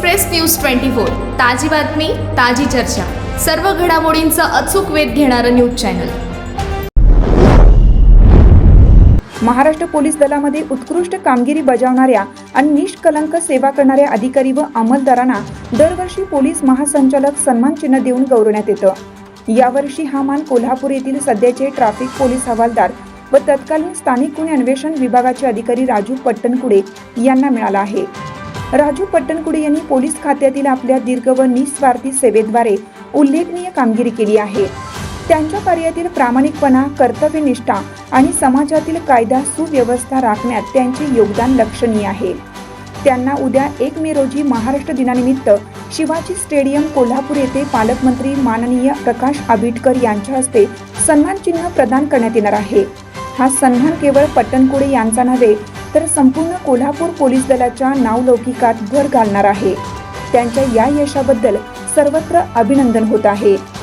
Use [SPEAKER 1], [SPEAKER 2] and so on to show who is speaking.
[SPEAKER 1] Express news twenty four. ताजी बातमी ताजी चर्चा. सर्व घडामोडींचा अचूक वेध घेणारं न्यूज चॅनल.
[SPEAKER 2] महाराष्ट्र पोलीस दलामध्ये उत्कृष्ट कामगिरी बजावणाऱ्या आणि निष्कलंक सेवा करणाऱ्या अधिकारी व अंमलदारांना दरवर्षी पोलीस महासंचालक सन्मान चिन्ह देऊन गौरवण्यात येतं. यावर्षी हा मान कोल्हापूर येथील सध्याचे ट्रॅफिक पोलीस हवालदार व तत्कालीन स्थानिक गुन्हे अन्वेषण विभागाचे अधिकारी राजू पट्टणकुडे यांना मिळाला आहे. राजू पट्टणकुडे यांनी पोलीस खात्यातील आपल्या दीर्घ व निस्वार्थी सेवेद्वारे उल्लेखनीय कामगिरी केली आहे. त्यांच्या कार्यातील प्रामाणिकपणा कर्तव्यनिष्ठा आणि समाजातील कायदा सुव्यवस्था राखण्यात त्यांचे योगदान लक्षणीय आहे. त्यांना उद्या एक मे रोजी महाराष्ट्र दिनानिमित्त शिवाजी स्टेडियम कोल्हापूर येथे पालकमंत्री माननीय प्रकाश आंबेडकर यांच्या हस्ते सन्मान चिन्ह प्रदान करण्यात येणार आहे. हा सन्मान केवळ पट्टणकुडे यांचा नव्हे तर संपूर्ण कोल्हापूर पोलीस दलाच्या नावलौकिकात भर घालणार आहे. त्यांच्या या यशाबद्दल सर्वत्र अभिनंदन होत आहे.